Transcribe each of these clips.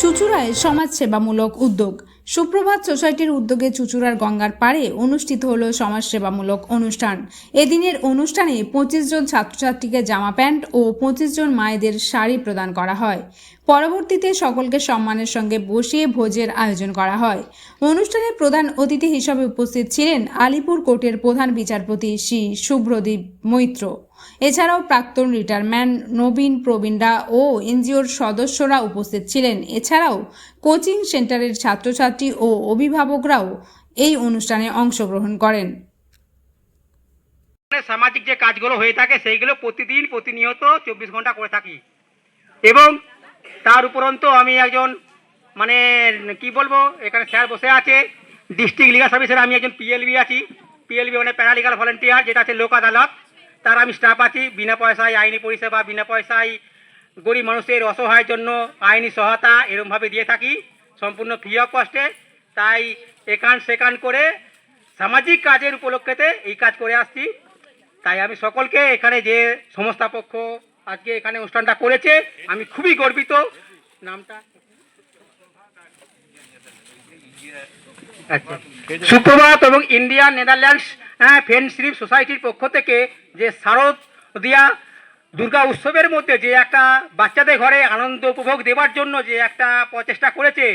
চুঁচুড়ায় সমাজসেবামূলক উদ্যোগ। সুপ্রভাত সোসাইটির উদ্যোগে চুঁচুড়ার গঙ্গার পাড়ে অনুষ্ঠিত হল সমাজসেবামূলক অনুষ্ঠান। এদিনের অনুষ্ঠানে পঁচিশ জন ছাত্রছাত্রীকে জামা প্যান্ট ও পঁচিশ জন মায়েদের শাড়ি প্রদান করা হয়। পরবর্তীতে সকলকে সম্মানের সঙ্গে বসিয়ে ভোজের আয়োজন করা হয়। অনুষ্ঠানে প্রধান অতিথি হিসাবে উপস্থিত ছিলেন আলিপুর কোর্টের প্রধান বিচারপতি শ্রী শুভ্রদীপ মৈত্র। এছাড়াও প্রাক্তন রিটায়ারম্যান নবীন প্রবীণরা ও এনজিওর সদস্যরা উপস্থিত ছিলেন। এছাড়াও কোচিং সেন্টারের ছাত্রছাত্রী ও অভিভাবকরাও এই অনুষ্ঠানে অংশগ্রহণ করেন। মানে সামাজিক যে কাজগুলো হয়ে থাকে, সেইগুলো প্রতিদিন প্রতিনিয়ত চব্বিশ ঘণ্টা করে থাকি। এবং তার উপরন্ত আমি একজন মানে কি বলব, এখানে স্যার বসে আছে, ডিস্ট্রিক্ট লিগাল সার্ভিসের আমি একজন পিএলবি আছি। পিএলবি মানে প্যারালিগাল ভলেন্টিয়ার, যেটা আছে লোক আদালত। তার আমি স্টাফ আছি বিনা পয়সায় আইনি পরিষেবা, বিনা পয়সায় গরিব মানুষের অসহায়ের জন্য আইনি সহায়তা এরমভাবে দিয়ে থাকি। সম্পূর্ণ ফ্রি অফ কস্টে তাই একান সেকান করে সামাজিক কাজের উপলক্ষেতে এই কাজ করে আসছি। তাই আমি সকলকে এখানে যে সংস্থা পক্ষ আজকে এখানে অনুষ্ঠানটা করেছে, আমি খুবই গর্বিত। নামটা? আচ্ছা। সুপ্রভাত এবং ইন্ডিয়ান নেদারল্যান্ডস হ্যাঁ ফ্রেন্ডশিপ সোসাইটির পক্ষ থেকে যে শারদীয়া দুর্গা উৎসবের মধ্যে যে একটা বাচ্চাদের ঘরে আনন্দ উপভোগ দেওয়ার জন্য যে একটা প্রচেষ্টা করেছে,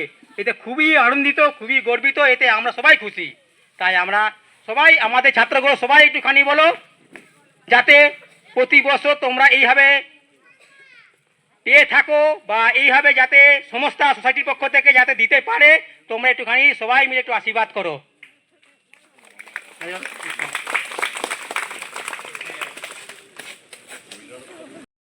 এতে খুবই আনন্দিত, খুবই গর্বিত, এতে আমরা সবাই খুশি। তাই আমরা সবাই, আমাদের ছাত্রগুলো সবাই একটুখানি বলো, যাতে প্রতি বছর তোমরা এইভাবে পেয়ে থাকো বা এইভাবে যাতে সমস্ত সোসাইটির পক্ষ থেকে যাতে দিতে পারে, তোমরা একটুখানি সবাই মিলে একটু আশীর্বাদ করো। 哎呀